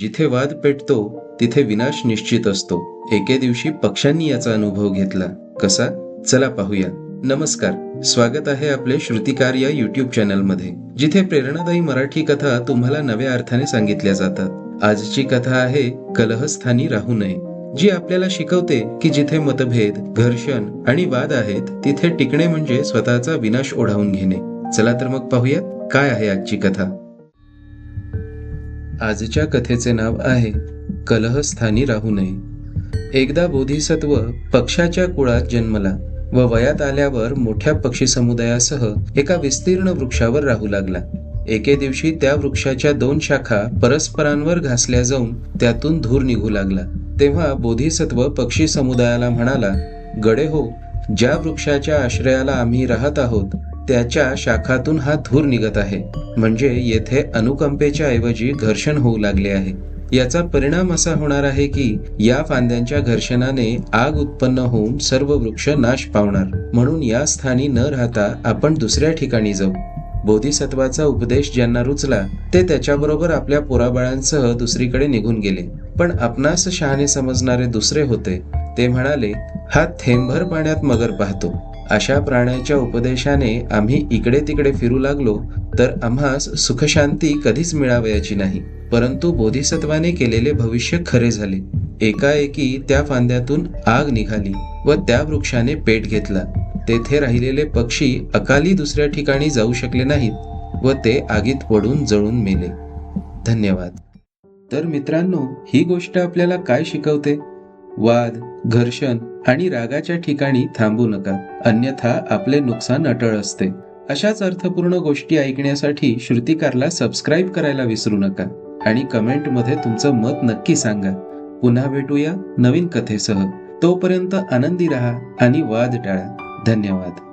जिथे वाद पेटतो तिथे विनाश निश्चित असतो. एके दिवशी पक्ष्यांनी याचा अनुभव घेतला. कसा? चला पाहूया. नमस्कार. स्वागत आहे आपले श्रुतिकार या युट्यूब चॅनलमध्ये जिथे प्रेरणादायी मराठी कथा तुम्हाला नव्या अर्थाने सांगितल्या जातात. आजची कथा आहे कलहस्थानी राहू नये. जी आपल्याला शिकवते की जिथे मतभेद घर्षण आणि वाद आहेत तिथे टिकणे म्हणजे स्वतःचा विनाश ओढावून घेणे. चला तर मग पाहूयात काय आहे आजची कथा? आजच्या कथेचे नाव आहे कलहस्थानी राहू नये. एकदा बोधिसत्व पक्षाच्या कुळात जन्मला व वयात आल्यावर मोठ्या पक्षी समुदायासह एका विस्तीर्ण वृक्षावर राहू लागला. एके दिवशी त्या वृक्षाच्या दोन शाखा परस्परांवर घासल्या जाऊन त्यातून धूर निघू लागला. तेव्हा बोधिसत्व पक्षी समुदायाला म्हणाला गडे हो ज्या वृक्षाच्या आश्रयाला आम्ही राहत आहोत त्याच्या शाखातून हा धूर निघत आहे. म्हणजे येथे अनुकंपेच्या ऐवजी घर्षण होऊ लागले आहे. याचा परिणाम असा होणार आहे की या फांद्यांच्या घर्षणाने आग उत्पन्न होऊन सर्व वृक्ष नाश पावणार. म्हणून या स्थानी न राहता आपण दुसऱ्या ठिकाणी जाऊ. बोधिसत्वाचा उपदेश ज्यांना रुचला ते त्याच्याबरोबर आपल्या पोराबाळांसह दुसरीकडे निघून गेले. पण आपणास शहाणे समजणारे दुसरे होते. ते म्हणाले हा थेंबभर पाण्यात मगर पाहतो. अशा प्राण्याच्या उपदेशाने आम्ही इकडे तिकडे फिरू लागलो तर आम्हास सुखशांती कधीच मिळावयाची नाही. परंतु बोधिसत्वाने केलेले भविष्य खरे झाले. एकाएकी त्या फांद्यातून आग निघाली व त्या वृक्षाने पेट घेतला. तेथे राहिलेले पक्षी अकाली दुसऱ्या ठिकाणी जाऊ शकले नाहीत व ते आगीत पडून जळून मेले. धन्यवाद. तर मित्रांनो ही गोष्ट आपल्याला काय शिकवते? वाद घर्षण आणि रागाच्या ठिकाणी थांबू नका. अन्यथा आपले नुकसान अटळ असते. अशाच अर्थपूर्ण गोष्टी ऐकण्यासाठी श्रुतिकारला सबस्क्राईब करायला विसरू नका आणि कमेंटमध्ये तुमचं मत नक्की सांगा. पुन्हा भेटूया नवीन कथेसह. तोपर्यंत आनंदी रहा आणि वाद टाळा. धन्यवाद.